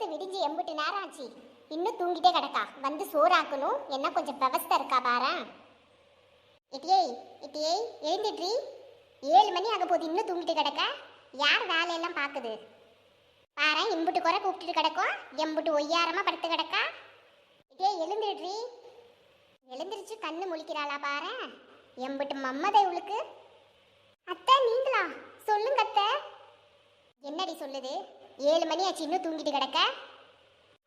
பொறுத்து விடிஞ்சு எம்பிட்டு நேரம் ஆச்சு இன்னும் தூங்கிட்டே கிடக்கா. வந்து சோறாக்கணும். என்ன கொஞ்சம் விவஸ்தை இருக்கா பாரு இட்டியே இட்டியே எழுந்துட்ரி ஏழு மணி ஆக போகுது. இன்னும் தூங்கிட்டு கிடக்க. யார் வேலையெல்லாம் பார்க்குது பாரு இம்புட்டு குறை கூப்பிட்டு கிடக்கும் எம்புட்டு ஒய்யாரமா படுத்து கிடக்கா? இட்டியே எழுந்துடுறி எழுந்திருச்சு கண்ணு முழிக்கிறாளா பாரு எம்புட்டு மம்மதை இவளுக்கு அத்தை நீங்களா? சொல்லுங்க அத்தை. என்னடி சொல்லுது? ஏழு மணி ஆச்சு இன்னும் தூங்கிட்டு கிடக்க?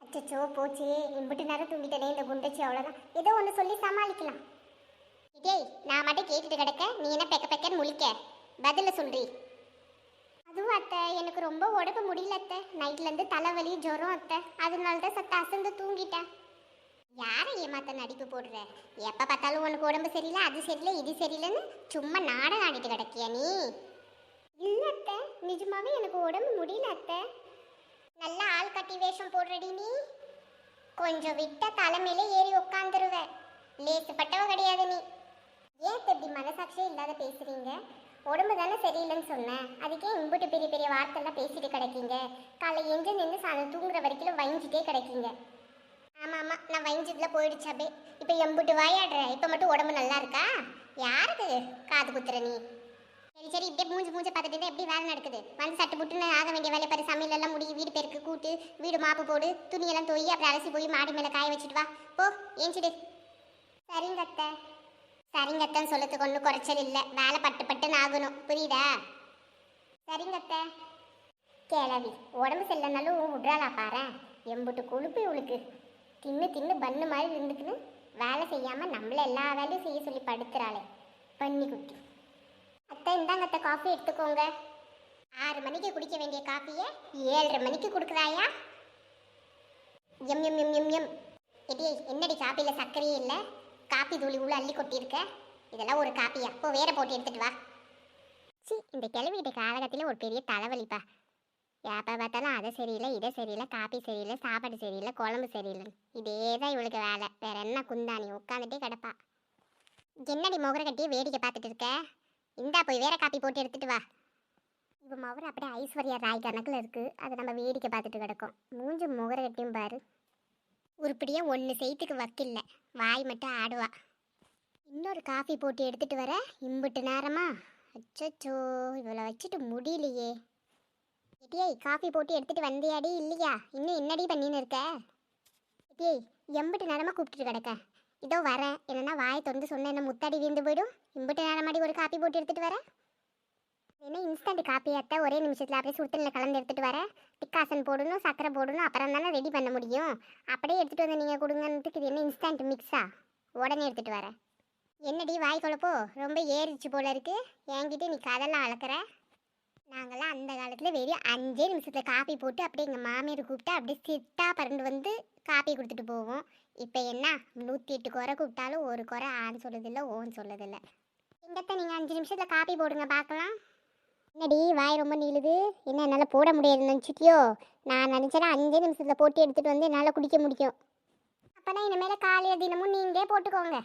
அச்சச்சோ போச்சு இம்பிட்டு நேரம் தூங்கிட்டனே இந்த குண்டச்சி அவ்வளோதான் ஏதோ ஒன்று சொல்லி சமாளிக்கலாம். டேய் நான் மட்டும் கேட்டுட்டு கிடக்க? நீ என்ன பெக்க பெக்கன்னு முழிக்க. பதில சொல்றி. அதுவும் அத்தை எனக்கு ரொம்ப உடம்பு முடியல அத்தை. நைட்லேருந்து தலைவலி ஜுரம் அத்தை. அதனால தான் சத்த அசந்து தூங்கிட்டேன். யாரை ஏமாத்த நடிப்பு போடுற? எப்போ பார்த்தாலும் உனக்கு உடம்பு சரியில்லை அது சரியில்லை இது சரியில்லைன்னு சும்மா நாடகம் ஆடிட்டு கிடக்கியா நீ? இல்லை அத்தை. நிஜமாவே எனக்கு உடம்பு முடியல அத்தை. நல்ல ஆள் கட்டி வேஷம் போடுறடி நீ. கொஞ்சம் விட்ட தலைமையில ஏறி உட்காந்துருவ லேசுப்பட்டவ கிடையாது நீ. ஏன் இப்ப இப்படி மனசாட்சியே இல்லாத பேசுறீங்க? உடம்பு தானே சரியில்லைன்னு சொன்னேன் அதுக்கே இம்புட்டு பெரிய பெரிய வார்த்தைலாம் பேசிட்டு கிடைக்கீங்க. காலை எங்கே நின்று சாதம் தூங்குற வரைக்கும் வஞ்சிட்டே கிடைக்கீங்க. ஆமாம் ஆமாம் நான் வஞ்சதுல போயிடுச்சு அப்படியே. இப்போ எம்புட்டு வாயாடுற. இப்போ மட்டும் உடம்பு நல்லா இருக்கா? யாருக்கு காது குத்துற நீ. சரி சரி இப்படியே மூஞ்சி மூஞ்சி பார்த்துட்டு இருந்தா எப்படி வேலை நடக்குது? வந்து சட்டு புட்டுன்னு ஆக வேண்டிய வேலை பாரு சமையல் எல்லாம் முடி வீடு பெருக்கு கூட்டு வீடு மாப்பு போடு துணியெல்லாம் தொய் அப்புறம் அலசி போய் மாடி மேலே காய வச்சுட்டு வா. போ ஏஞ்சிடு. சரிங்க அத்தை சரிங்க அத்தைன்னு சொல்லத்துக்கு ஒன்றும் குறைச்சல் இல்லை. வேலை பட்டு பட்டுன்னு ஆகணும். புரியுதா? சரிங்க அத்தை கேளவி உடம்பு சரியில்லைனாலும் விட்றாளா பாரு. எம்புட்டு கொழுப்பு இவளுக்கு. தின்னு தின்னு பண்ணு மாதிரி இருந்துக்குன்னு வேலை செய்யாமல் நம்மள எல்லா வேலையும் செய்ய சொல்லி படுத்துறாளே. பண்ணி குட்டி அத்தை இந்தாங்க அத்தை காஃபி எடுத்துக்கோங்க. ஆறு மணிக்கு குடிக்க வேண்டிய காஃபியை ஏழரை மணிக்கு கொடுக்குறாயா? எம் எம் எம் எம் எம். எடி என்னடி காப்பியில் சர்க்கரையே இல்லை? காப்பி தூளி உள்ள அள்ளி கொட்டியிருக்க? இதெல்லாம் ஒரு காப்பியா போ வேற போட்டு எடுத்துட்டு வா. சி இந்த கிழவிகிட்ட காலகட்டத்தில் ஒரு பெரிய தலைவலிப்பா. எப்போ பார்த்தாலும் அதை சரியில்லை இதை சரியில்லை காப்பி சரியில்லை சாப்பாடு சரியில்லை குழம்பு சரியில்லைன்னு. இதே தான் இவளுக்கு வேலை. வேற என்ன குந்தாணி உட்காந்துட்டே கிடப்பா. என்னடி முகர கட்டி வேடிக்கை பார்த்துட்டு இருக்க? இந்தா போய் வேற காப்பி போட்டு எடுத்துட்டு வா. இப்போ மவர் அப்படியே ஐஸ்வர்யா ராய் கணக்கில் இருக்குது அதை நம்ம வேடிக்கை பார்த்துட்டு கிடக்கோம். மூஞ்சி முகர கட்டியும் பாரு. உருப்படியாக ஒன்று செய்துக்கு வக்கில்ல. வாய் மட்டும் ஆடுவா. இன்னொரு காஃபி போட்டு எடுத்துகிட்டு வர. இம்புட்டு நேரமா? அச்சோ இவளை வச்சுட்டு முடியலையே. எட்டியை காஃபி போட்டு எடுத்துகிட்டு வந்தியாடி இல்லையா? இன்னும் என்னடி பண்ணின்னு இருக்க? எட்டியை எம்பிட்டு நேரமாக கூப்பிட்டுட்டு கிடக்க. இதோ வரேன் என்னன்னா வாய் தொந்து சொன்ன என்ன முத்தாடி வீழ்ந்து போயிடும். இம்பிட்டு நேரமாடி ஒரு காப்பி போட்டு எடுத்துட்டு வரேன் என்ன இன்ஸ்டன்ட் காப்பி அத்தை ஒரே நிமிஷத்தில் அப்படியே சுடுத்தண்ணில் கலந்து எடுத்துட்டு வரேன் டிக்காசன் போடணும் சர்க்கரை போடணும் அப்புறம் தானே ரெடி பண்ண முடியும். அப்படியே எடுத்துகிட்டு வந்து நீங்கள் கொடுங்கன்றதுக்கு இது என்ன இன்ஸ்டன்ட் மிக்ஸா உடனே எடுத்துகிட்டு வரேன் என்னடி வாய் குழப்போ? ரொம்ப ஏறிச்சு போல இருக்கு. என்கிட்ட நீ கதெல்லாம் அளக்குற நாங்களாம் அந்த காலத்தில் வெறும் அஞ்சே நிமிஷத்தில் காப்பி போட்டு அப்படியே எங்கள் மாமியார் கூப்பிட்டு அப்படியே சிட்டா பறந்து வந்து காப்பி கொடுத்துட்டு போவோம். இப்போ என்ன? நூற்றி எட்டு குறை கூப்பிட்டாலும் ஒரு குறை ஆன்னு சொல்லுதில்ல ஓன்னு சொல்லுதில்ல. எங்கத்த நீங்கள் அஞ்சு நிமிஷத்தில் காப்பி போடுங்க பார்க்கலாம் என்னடி வாய் ரொம்ப நீளுது? என்ன என்னால் போட முடியாது நினச்சிட்டியோ? நான் நினச்சேன்னா அஞ்சே நிமிஷத்தில் போட்டு எடுத்துகிட்டு வந்து என்னால் குடிக்க முடியும். அப்போனா இனிமேல் காலையில் தினமும் நீங்களே போட்டுக்கோங்க.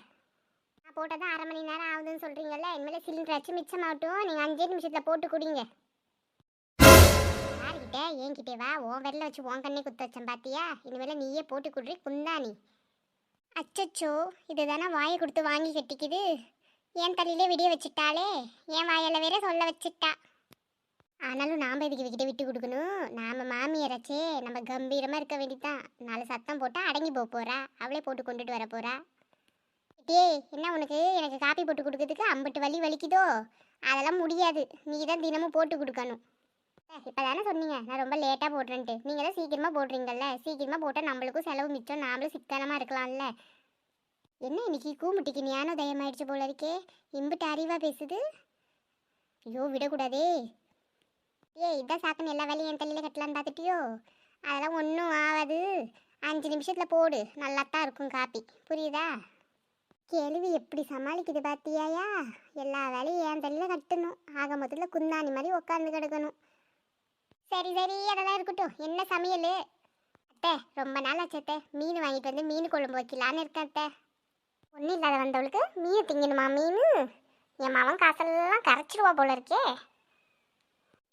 நான் போட்டால் தான் அரை மணி நேரம் ஆகுதுன்னு சொல்கிறீங்கல்ல இனிமேல் சிலிண்டர் வச்சு மிச்சமாகட்டும். நீங்கள் அஞ்சே நிமிஷத்தில் போட்டு குடிங்க. யார்கிட்ட? என்கிட்டே வா உன் வெள்ள வச்சு உன் கண்ணே குத்த வச்சேன் பார்த்தியா இனிமேல் நீயே போட்டு குடுறி நீ. அச்சச்சோ இதுதானே வாயை கொடுத்து வாங்கி கட்டிக்குது. என் தலையிலே விடிய வச்சுட்டாளே. என் வாயால் வேற சொல்ல வச்சுட்டா. ஆனாலும் நாம் இதுக்கு இவகிட்ட விட்டு கொடுக்கணும்? நாம் மாமியாராச்சே நம்ம கம்பீரமாக இருக்க வேண்டிதான் நாலு சத்தம் போட்டால் அடங்கி போக போகிறா அவளே போட்டு கொண்டுட்டு வர போகிறா டே என்ன உனக்கு? எனக்கு காப்பி போட்டு கொடுக்கறதுக்கு அம்பட்டு வலி வலிக்குதோ? அதெல்லாம் முடியாது. நீ தான் தினமும் போட்டு கொடுக்கணும். இப்போ தானே சொன்னீங்க. நான் ரொம்ப லேட்டாக போடுறேன்ட்டு. நீங்கள் தான் சீக்கிரமாக போடுறீங்கல்ல. சீக்கிரமாக போட்டால் நம்மளுக்கும் செலவு மிச்சம். நாமளும் சிக்கனமாக இருக்கலாம்ல. என்ன இன்னைக்கு கூமுட்டிக்கு ஞானோதயம் தயமாயிடுச்சு போல இருக்கே. இம்புட்டு அறிவாக பேசுது. ஐயோ விடக்கூடாதே. ஏய் இதான் சாக்குன்னு எல்லா வேலையும் என் தலையில் கட்டலான்னு பார்த்துட்டியோ? அதெல்லாம் ஒன்றும் ஆகாது. அஞ்சு நிமிஷத்தில் போடு. நல்லா தான் இருக்கும் காப்பி. புரியுதா? கேள்வி எப்படி சமாளிக்குது பார்த்தியாயா எல்லா வேலையும் என் தலையில் கட்டணும். ஆக மொத்தத்தில் குந்தாணி மாதிரி உட்காந்து கிடக்கணும். சரி சரி அதெல்லாம் இருக்கட்டும். என்ன சமையல்? அத்தை ரொம்ப நாள் ஆச்சு மீன் வாங்கிட்டு வந்து மீன் குழம்பு வைக்கலான்னு இருக்கேன் அத்தை. ஒன்றும் இல்லாத வந்தவளுக்கு மீன் திங்கணுமா மீன்? என் மாமன் காசெல்லாம் கரைச்சிடுவா போல இருக்கே.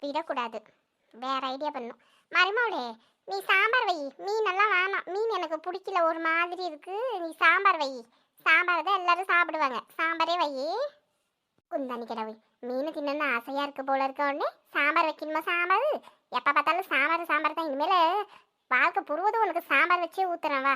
விடக்கூடாது. வேற ஐடியா பண்ணும். மருமவளே நீ சாம்பார் வை. மீன் எல்லாம் வேணாம். மீன் எனக்கு பிடிக்கல ஒரு மாதிரி இருக்கு. நீ சாம்பார் வை. சாம்பார் தான் எல்லாரும் சாப்பிடுவாங்க. சாம்பாரே வை. குந்தாணி கிடவு மீன் தின்னு ஆசையா இருக்கு போல இருக்க உடனே சாம்பார் வைக்கணுமா சாம்பார்? எப்ப பார்த்தாலும் சாம்பார் சாம்பார் தான். இனிமேல வாழ்க்கை புருவதும் உனக்கு சாம்பார் வச்சே ஊத்துறேன் வா.